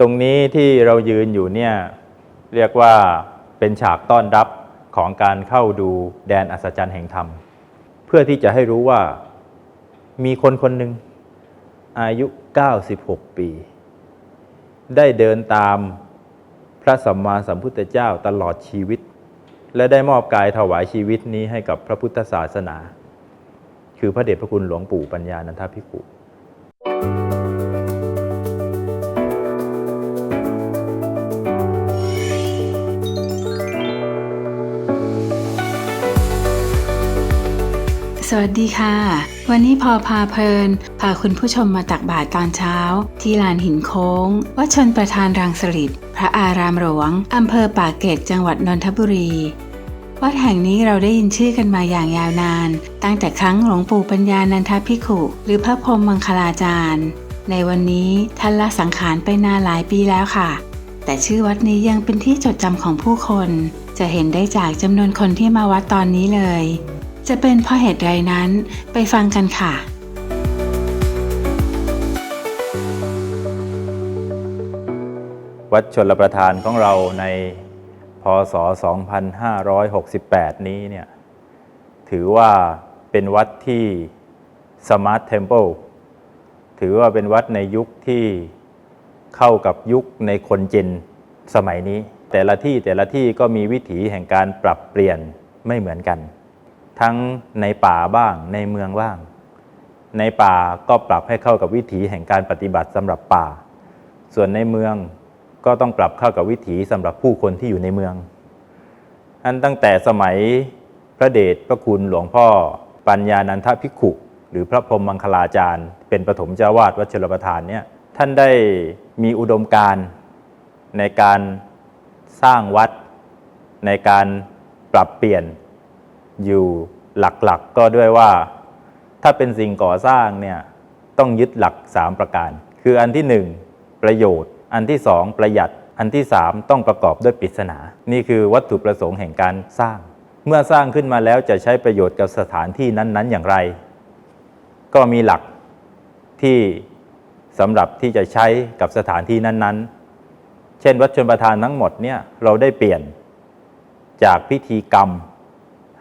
ตรงนี้ที่เรายืนอยู่เนี่ยเรียกว่าเป็นฉากต้อนรับของการเข้าดูแดนอัศจรรย์แห่งธรรม เพื่อที่จะให้รู้ว่ามีคนคนหนึ่งอายุ 96 ปี ได้เดินตามพระสัมมาสัมพุทธเจ้าตลอดชีวิต และได้มอบกายถวายชีวิตนี้ให้กับพระพุทธศาสนา คือพระเดชพระคุณหลวงปู่ปัญญานันทภิกขุ วัสดีค่ะ วันนี้พอพาเพลิน พาคุณผู้ชมมาตักบาตรตอนเช้า ที่ลานหินโค้ง วัดชนประธานรังสฤษพระอารามหลวงอำเภอปากเกร็ดจังหวัดนนทบุรี วัดแห่งนี้เราได้ยินชื่อกันมาอย่างยาวนาน ตั้งแต่ครั้งหลวงปู่ปัญญานันทภิขุ หรือพระพรหมมังคลาจารย์ ในวันนี้ท่านละสังขารไปนานหลายปีแล้วค่ะ แต่ชื่อวัดนี้ยังเป็นที่จดจำของผู้คน จะเห็นได้จากจำนวนคนที่มาวัดตอนนี้เลย จะเป็นเพราะเหตุใดนั้นไปฟังกันค่ะ วัดชนรประทานของเราในพศ 2568 นี้เนี่ยถือว่าเป็นวัดที่สมาร์ทเทม p ลถือว่าเป็นวัดในยุคที่เข้ากับยุคในคนเจนสมัยนี้ แต่ละที่แต่ละที่ก็มีวิถีแห่งการปรับเปลี่ยนไม่เหมือนกัน ทั้งในป่าบ้างในเมืองบ้าง ในป่าก็ปรับให้เข้ากับวิถีแห่งการปฏิบัติสำหรับป่า ส่วนในเมืองก็ต้องปรับเข้ากับวิถีสำหรับผู้คนที่อยู่ในเมืองอันตั้งแต่สมัยพระเดชพระคุณหลวงพ่อ ปัญญานันทภิกขุ หรือพระพรหมมังคลาจารย์ เป็นปฐมเจ้าวาดวัชลประทานเนี่ยท่านได้มีอุดมการณ์ในการสร้างวัดในการปรับเปลี่ยน อยู่หลักๆก็ด้วยว่า ถ้าเป็นสิ่งก่อสร้างเนี่ยต้องยึดหลัก 3 ประการ คืออันที่ 1 ประโยชน์ อันที่ 2 ประหยัด อันที่ 3 ต้องประกอบด้วยปริศนา นี่คือวัตถุประสงค์แห่งการสร้าง เมื่อสร้างขึ้นมาแล้วจะใช้ประโยชน์กับสถานที่นั้น ๆ อย่างไร ก็มีหลักที่สำหรับที่จะใช้กับสถานที่นั้น ๆ เช่น วัดชนประทานทั้งหมดเนี่ยเราได้เปลี่ยนจากพิธีกรรม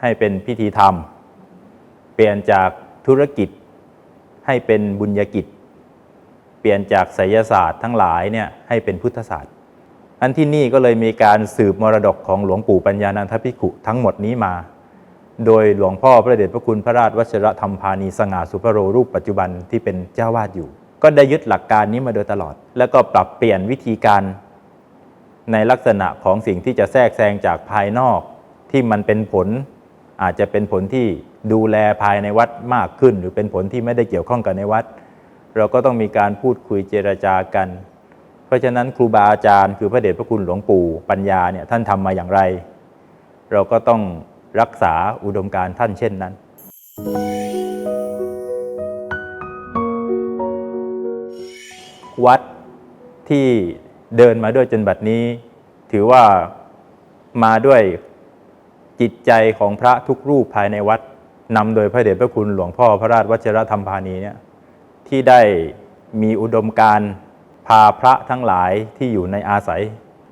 ให้เป็นพิธีธรรม เปลี่ยนจากธุรกิจให้เป็นบุญญกิจ เปลี่ยนจากไสยศาสตร์ทั้งหลายเนี่ยให้เป็นพุทธศาสตร์ อันที่นี่ก็เลยมีการสืบมรดกของหลวงปู่ปัญญานันทภิขุทั้งหมดนี้มา โดยหลวงพ่อพระเดชพระคุณพระราชวชรธรรมพานีสง่าสุภโรรูปปัจจุบันที่เป็นเจ้าวาดอยู่ ก็ได้ยึดหลักการนี้มาโดยตลอด แล้วก็ปรับเปลี่ยนวิธีการในลักษณะของสิ่งที่จะแทรกแซงจากภายนอกที่มันเป็นผล อาจจะเป็นผลที่ดูแลภายในวัดมากขึ้น หรือเป็นผลที่ไม่ได้เกี่ยวข้องกับในวัด เราก็ต้องมีการพูดคุยเจรจากัน เพราะฉะนั้นครูบาอาจารย์ คือพระเดชพระคุณหลวงปู่ปัญญาเนี่ยท่านทำมาอย่างไร เราก็ต้องรักษาอุดมการท่านเช่นนั้น วัดที่เดินมาด้วยจนบัดนี้ ถือว่ามาด้วย จิตใจของพระทุกรูปภายในวัดนำโดยพระเดชพระคุณหลวงพ่อพระราชวชิรธรรมพานีเนี่ยที่ได้มีอุดมการพาพระทั้งหลายที่อยู่ในอาศัย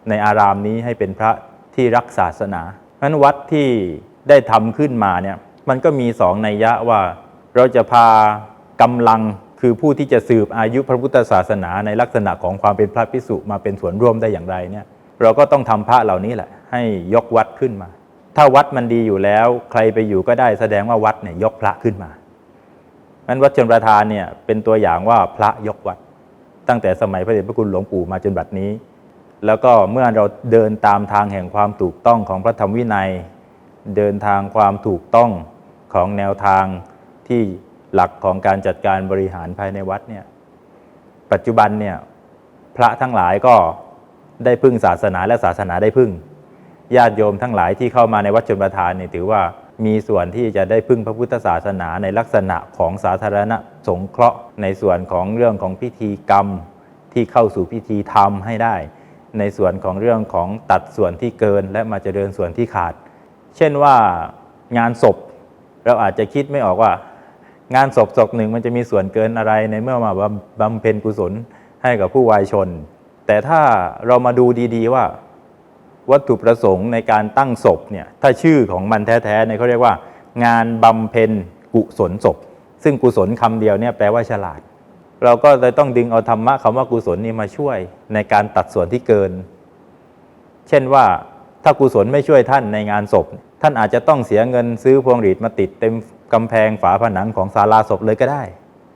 ในอารามนี้ให้เป็นพระที่รักศาสนาเพราะฉะนั้นวัดที่ได้ทำขึ้นมาเนี่ยมันก็มีสองนัยยะว่าเราจะพากำลังคือผู้ที่จะสืบอายุพระพุทธศาสนาในลักษณะของความเป็นพระพิสุมาเป็นส่วนร่วมได้อย่างไรเนี่ยเราก็ต้องทำพระเหล่านี้แหละให้ยกวัดขึ้นมา ถ้าวัดมันดีอยู่แล้ว ใครไปอยู่ก็ได้แสดงว่าวัดเนี่ยยกพระขึ้นมานั้นวัดชนประทานเนี่ยเป็นตัวอย่างว่าพระยกวัด ตั้งแต่สมัยพระเดชพระคุณหลวงปู่มาจนบัดนี้ แล้วก็เมื่อเราเดินตามทางแห่งความถูกต้องของพระธรรมวินัย เดินทางความถูกต้องของแนวทางที่หลักของการจัดการบริหารภายในวัดเนี่ยปัจจุบันเนี่ยพระทั้งหลายก็ได้พึ่งศาสนาและศาสนาได้พึ่ง ญาติโยมทั้งหลายที่เข้ามาในวัดชนประทานเนี่ยถือว่ามีส่วนที่จะได้พึ่งพระพุทธศาสนาในลักษณะของสาธารณสงเคราะห์ ในส่วนของเรื่องของพิธีกรรมที่เข้าสู่พิธีธรรมให้ได้ ในส่วนของเรื่องของตัดส่วนที่เกินและมาเจริญส่วนที่ขาด เช่นว่างานศพเราอาจจะคิดไม่ออกว่า งานศพศพหนึ่งมันจะมีส่วนเกินอะไรในเมื่อมาบำบำเพ็ญกุศลให้กับผู้วายชน แต่ถ้าเรามาดูดีๆว่า วัตถุประสงค์ในการตั้งศพเนี่ยถ้าชื่อของมันแท้ๆเนี่ยเขาเรียกว่า งานบำเพ็ญกุศลศพ ซึ่งกุศลคำเดียวเนี่ยแปลว่าฉลาด เราก็เลยต้องดึงเอาธรรมะคำว่ากุศลนี่มาช่วยในการตัดส่วนที่เกิน เช่นว่าถ้ากุศลไม่ช่วยท่านในงานศพ ท่านอาจจะต้องเสียเงินซื้อพวงหรีดมาติดเต็มกำแพงฝาผนังของศาลาศพเลยก็ได้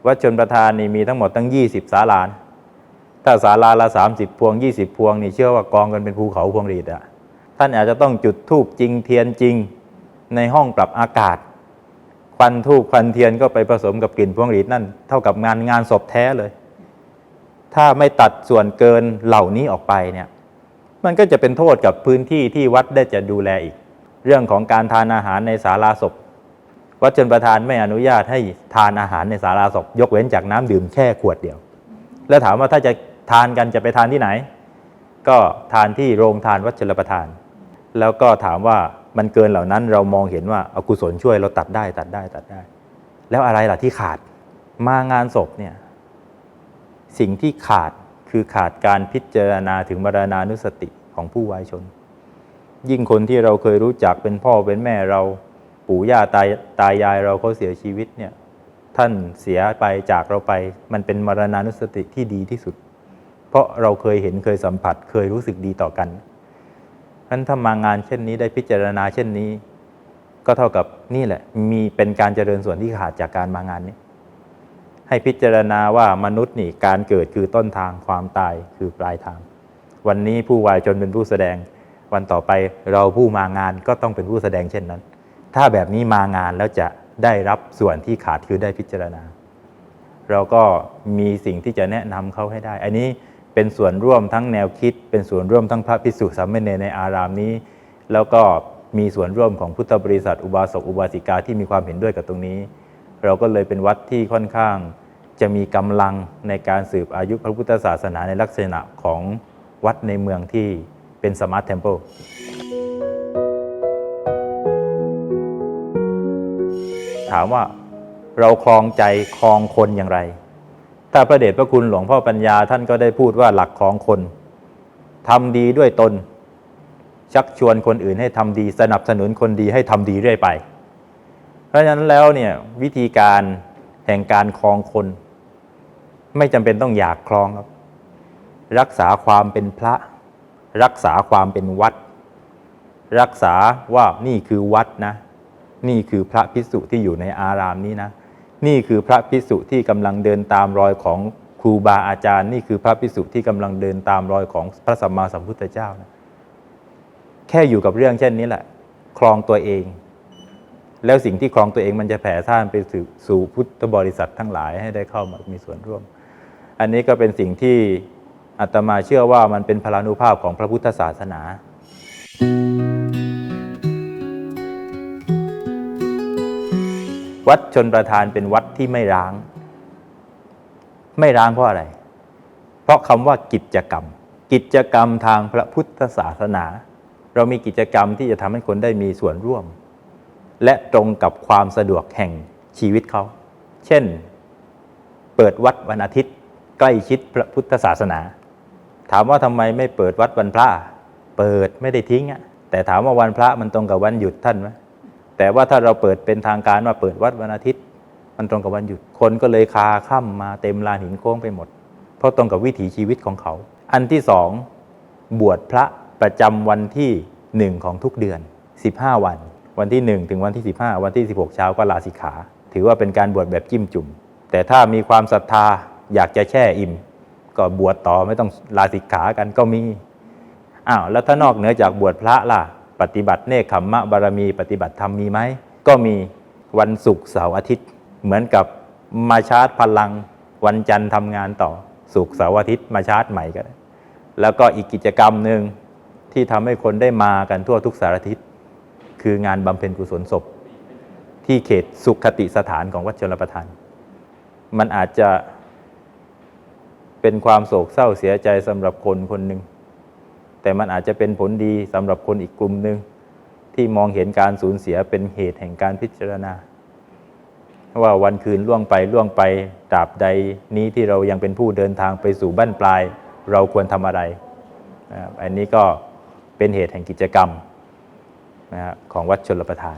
วัดชนประธานนี่มีทั้งหมดตั้ง 20ศาลา ถ้าศาลาละ30พวง20พวงนี่เชื่อว่ากองกันเป็นภูเขาพวงหรีดอะท่านอาจจะต้องจุดธูปจริงเทียนจริงในห้องปรับอากาศ ควันธูปควันเทียนก็ไปผสมกับกลิ่นพวงหรีดนั่นเท่ากับงานงานศพแท้เลย ถ้าไม่ตัดส่วนเกินเหล่านี้ออกไปเนี่ยมันก็จะเป็นโทษกับพื้นที่ที่วัดได้จะดูแลอีก เรื่องของการทานอาหารในศาลาศพ วัดชนประธานไม่อนุญาตให้ทานอาหารในศาลาศพ ยกเว้นจากน้ำดื่มแค่ขวดเดียว แล้วถามว่าถ้าจะ ทานกันจะไปทานที่ไหน ก็ทานที่โรงทานวัชนประทาน แล้วก็ถามว่ามันเกินเหล่านั้นเรามองเห็นว่าอากุศลช่วยเราตัดได้ตัดได้ตัดได้ แล้วอะไรล่ะที่ขาดมางานศพเนี่ยสิ่งที่ขาดคือขาดการพิจารณาถึงมรณานุสติของผู้วายชน ยิ่งคนที่เราเคยรู้จักเป็นพ่อเป็นแม่เราปู่ย่าตายตายายเราเขาเสียชีวิตเนี่ยท่านเสียไปจากเราไป มันเป็นมรณานุสติที่ดีที่สุด ราะเราเคยเห็นเคยสัมผัสเคยรู้สึกดีต่อกันนั้นถ้ามางานเช่นนี้ได้พิจารณาเช่นนี้ ก็เท่ากับนี่แหละ มีเป็นการเจริญส่วนที่ขาดจากการมางานนี้ ให้พิจารณาว่ามนุษย์นี่การเกิดคือต้นทางความตายคือปลายทาง วันนี้ผู้วายชนเป็นผู้แสดง วันต่อไปเราผู้มางานก็ต้องเป็นผู้แสดงเช่นนั้น ถ้าแบบนี้มางานแล้วจะได้รับส่วนที่ขาดคือได้พิจารณา เราก็มีสิ่งที่จะแนะนำเขาให้ได้ อันนี้ เป็นส่วนร่วมทั้งแนวคิด เป็นส่วนร่วมทั้งพระภิกษุสามเณรในอารามนี้ แล้วก็มีส่วนร่วมของพุทธบริษัทอุบาสกอุบาสิกาที่มีความเห็นด้วยกับตรงนี้ เราก็เลยเป็นวัดที่ค่อนข้าง จะมีกำลังในการสืบอายุพระพุทธศาสนาในลักษณะของวัดในเมืองที่เป็นสมาร์ทเทมเพิลถามว่าเราคลองใจคลองคนอย่างไร ถ้าพระเดชพระคุณหลวงพ่อปัญญาท่านก็ได้พูดว่าหลักของคนทำดีด้วยตน ชักชวนคนอื่นให้ทำดี สนับสนุนคนดีให้ทำดีเรื่อยไป เพราะฉะนั้นแล้วเนี่ยวิธีการแห่งการคลองคน ไม่จำเป็นต้องอยากคลองครับ รักษาความเป็นพระ รักษาความเป็นวัด รักษาว่านี่คือวัดนะ นี่คือพระพิสุที่อยู่ในอารามนี้นะ นี่คือพระพิสุที่กำลังเดินตามรอยของครูบาอาจารย์ นี่คือพระพิสุที่กำลังเดินตามรอยของพระสัมมาสัมพุทธเจ้านะแค่อยู่กับเรื่องเช่นนี้แหละ คลองตัวเอง แล้วสิ่งที่คลองตัวเองมันจะแผ่ซ่านไปสู่สู่พุทธบริษัททั้งหลายให้ได้เข้ามามีส่วนร่วม อันนี้ก็เป็นสิ่งที่อาตมาเชื่อว่ามันเป็นพลานุภาพของพระพุทธศาสนา วัดชนประทานเป็นวัดที่ไม่ร้าง ไม่ร้างเพราะอะไร เพราะคำว่ากิจกรรม กิจกรรมทางพระพุทธศาสนา เรามีกิจกรรมที่จะทำให้คนได้มีส่วนร่วม และตรงกับความสะดวกแห่งชีวิตเขา เช่น เปิดวัดวันอาทิตย์ ใกล้ชิดพระพุทธศาสนา ถามว่าทำไมไม่เปิดวัดวันพระ เปิดไม่ได้ทิ้งอะแต่ถามว่าวันพระมันตรงกับวันหยุดท่านไหม แต่ว่าถ้าเราเปิดเป็นทางการว่าเปิดวัดวันอาทิตย์ มันตรงกับวันหยุดคนก็เลยคาค่ำมาเต็มลานหินโค้งไปหมด เพราะตรงกับวิถีชีวิตของเขา อันที่สองบวชพระประจำวันที่หนึ่งของทุกเดือน 15 วัน วันที่ 1 ถึงวันที่ 15 วันที่ 16 เช้าก็ลาสิกขา ถือว่าเป็นการบวชแบบจิ้มจุ่ม แต่ถ้ามีความศรัทธาอยากจะแช่อิ่ม ก็บวชต่อไม่ต้องลาสิกขากันก็มีอ้าวแล้วถ้านอกเหนือจากบวชพระล่ะ ปฏิบัติเนคขมมะบารมี ปฏิบัติธรรมมีไหม ก็มีวันศุกร์เสาร์อาทิตย์ เหมือนกับมาชาร์จพลัง วันจันทร์ทำงานต่อศุกร์เสาร์อาทิตย์มาชาร์จใหม่ก็ได้แล้วก็อีกกิจกรรมหนึ่งที่ทำให้คนได้มากันทั่วทุกสารทิศคืองานบำเพ็ญกุศลศพ ที่เขตสุขติสถานของวัดชลประทาน มันอาจจะเป็นความโศกเศร้าเสียใจสำหรับคนคนหนึ่ง แต่มันอาจจะเป็นผลดีสำหรับคนอีกกลุ่มหนึ่งที่มองเห็นการสูญเสียเป็นเหตุแห่งการพิจารณา ว่าวันคืนล่วงไปล่วงไปตราบใดนี้ที่เรายังเป็นผู้เดินทางไปสู่บ้านปลาย เราควรทำอะไร อันนี้ก็เป็นเหตุแห่งกิจกรรมของวัดชนรประทาน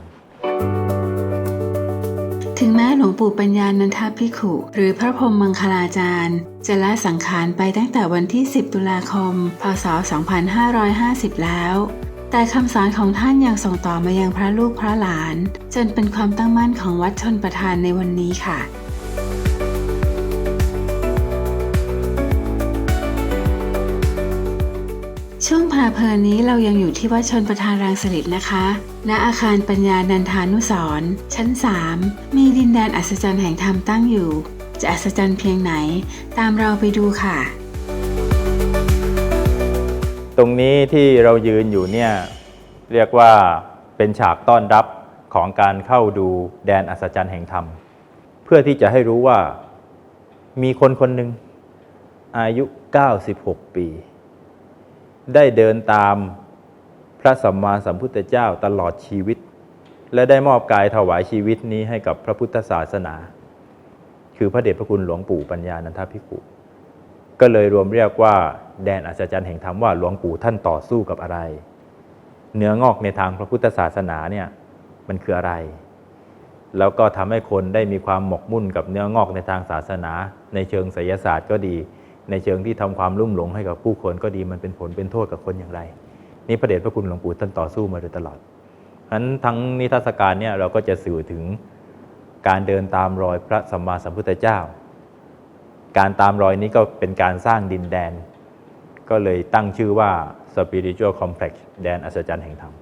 ถึงแม้หลวงปู่ปัญญานันทภิกขุ หรือพระพรหมมังคลาจารย์ จะละสังขารไปตั้งแต่วันที่ 10 ตุลาคม พศ 2550 แล้ว แต่คำสอนของท่านยังส่งต่อมายังพระลูกพระหลาน จนเป็นความตั้งมั่นของวัดชนประทานในวันนี้ค่ะ ช่วงพาเพลินนี้เรายังอยู่ที่วัดชนประทานรังสฤษนะคะ ณ อาคารปัญญานันทานุสร์ชั้น 3 มีดินแดนอัศจรรย์แห่งธรรมตั้งอยู่ จะอัศจรรย์เพียงไหน ตามเราไปดูค่ะ ตรงนี้ที่เรายืนอยู่เนี่ย เรียกว่าเป็นฉากต้อนรับของการเข้าดูแดนอัศจรรย์แห่งธรรม เพื่อที่จะให้รู้ว่ามีคนคนหนึ่งอายุ 96 ปี ได้เดินตามพระสัมมาสัมพุทธเจ้าตลอดชีวิต และได้มอบกายถวายชีวิตนี้ให้กับพระพุทธศาสนา คือพระเดชพระคุณหลวงปู่ปัญญานันทภิกขุก็เลยรวมเรียกว่าแดนอัศจรรย์แห่งธรรมว่าหลวงปู่ท่านต่อสู้กับอะไร เนื้องอกในทางพระพุทธศาสนาเนี่ยมันคืออะไร แล้วก็ทำให้คนได้มีความหมกมุ่นกับเนื้องอกในทางศาสนา ในเชิงไสยศาสตร์ก็ดี ในเชิงที่ทำความลุ่มหลงให้กับผู้คนก็ดีมันเป็นผลเป็นโทษกับคนอย่างไร นี่พระเดชพระคุณหลวงปู่ท่านต่อสู้มาโดยตลอดฉะนั้นทั้งนิทรรศการเนี่ยเราก็จะสื่อถึงการเดินตามรอยพระสัมมาสัมพุทธเจ้า การตามรอยนี้ก็เป็นการสร้างดินแดน ก็เลยตั้งชื่อว่า Spiritual Complex แดนอัศจรรย์แห่งธรรม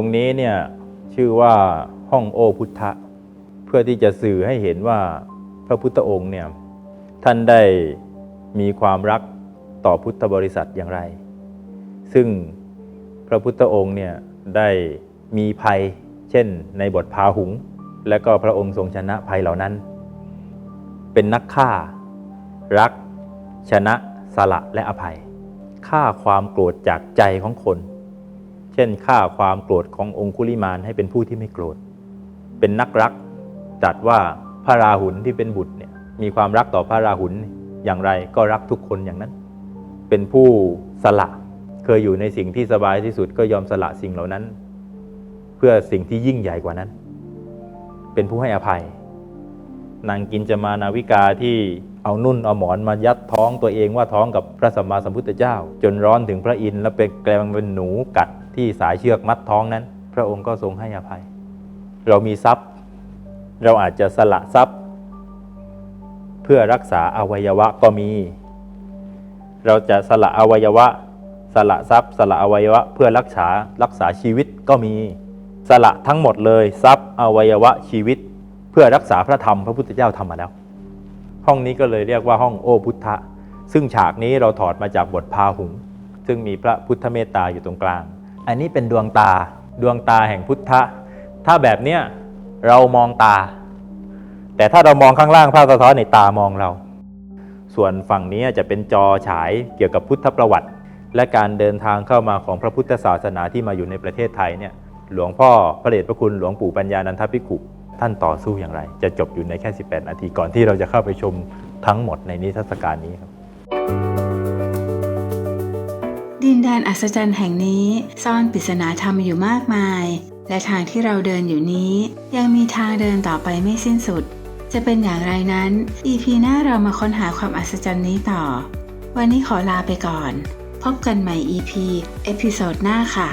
รงนี้เนี่ยชื่อว่าห้องโอพุทธะ เพื่อที่จะสื่อให้เห็นว่าพระพุทธองค์เนี่ยท่านได้มีความรักต่อพุทธบริษัทอย่างไร ซึ่งพระพุทธองค์เนี่ยได้มีภัยเช่นในบทพาหุง และก็พระองค์ทรงชนะภัยเหล่านั้น เป็นนักฆ่า รัก ชนะสละและอภัยฆ่าความโกรธจากใจของคน เช่นฆ่าความโกรธขององคุลิมานให้เป็นผู้ที่ไม่โกรธ เป็นนักรักจัดว่าพระราหุลที่เป็นบุตรเนี่ยมีความรักต่อพระราหุลอย่างไรก็รักทุกคนอย่างนั้น เป็นผู้สละเคยอยู่ในสิ่งที่สบายที่สุดก็ยอมสละสิ่งเหล่านั้น เพื่อสิ่งที่ยิ่งใหญ่กว่านั้น เป็นผู้ให้อภัย นางกินจะมานาวิกาที่เอานุ่นเอาหมอนมายัดท้องตัวเองว่าท้องกับพระสัมมาสัมพุทธเจ้า จนร้อนถึงพระอินทร์แล้วเป็นแกลงเป็นหนูกัด ที่สายเชือกมัดท้องนั้น พระองค์ก็ทรงให้อภัย เรามีทรัพย์ เราอาจจะสละทรัพย์ เพื่อรักษาอวัยวะก็มี เราจะสละอวัยวะ สละทรัพย์ สละอวัยวะ เพื่อรักษารักษาชีวิตก็มี สละทั้งหมดเลยทรัพย์ อวัยวะชีวิต เพื่อรักษาพระธรรมพระพุทธเจ้าทำมาแล้ว ห้องนี้ก็เลยเรียกว่าห้องโอพุทธะซึ่งฉากนี้เราถอดมาจากบทพาหุง ซึ่งมีพระพุทธเมตตาอยู่ตรงกลาง อันนี้เป็นดวงตาดวงตาแห่งพุทธะ ถ้าแบบเนี้ยเรามองตา แต่ถ้าเรามองข้างล่างภาพสะท้อนในตามองเรา ส่วนฝั่งนี้จะเป็นจอฉายเกี่ยวกับพุทธประวัติ และการเดินทางเข้ามาของพระพุทธศาสนาที่มาอยู่ในประเทศไทยเนี่ยหลวงพ่อพระเดชพระคุณหลวงปู่ปัญญานันทภิกขุท่านต่อสู้อย่างไร จะจบอยู่ในแค่ 18 นาทีก่อนที่เราจะเข้าไปชมทั้งหมดในนิทรรศการนี้ครับ ดินแดนอัศจรรย์แห่งนี้ซ่อนปริศนาธรรมอยู่มากมาย และทางที่เราเดินอยู่นี้ ยังมีทางเดินต่อไปไม่สิ้นสุด จะเป็นอย่างไรนั้น EP หน้าเรามาค้นหาความอัศจรรย์นี้ต่อ วันนี้ขอลาไปก่อน พบกันใหม่ EP เอพิโซดหน้าค่ะ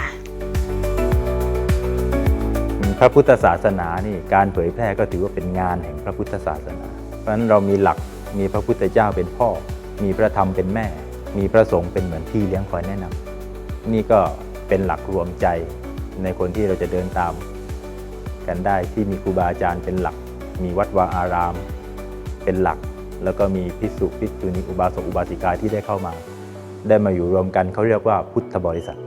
พระพุทธศาสนานี่การเผยแพร่ก็ถือว่าเป็นงานแห่งพระพุทธศาสนา เพราะฉะนั้นเรามีหลักมีพระพุทธเจ้าเป็นพ่อ มีพระธรรมเป็นแม่ มีพระสงฆ์เป็นเหมือนพี่เลี้ยงคอยแนะนำนี่ก็เป็นหลักรวมใจในคนที่เราจะเดินตาม กันได้ที่มีครูบาอาจารย์เป็นหลัก มีวัดวาอาราม เป็นหลัก แล้วก็มีพิสุพิจุนีอุบาสกอุบาสิกาที่ได้เข้ามา ได้มาอยู่รวมกันเขาเรียกว่าพุทธบริษัท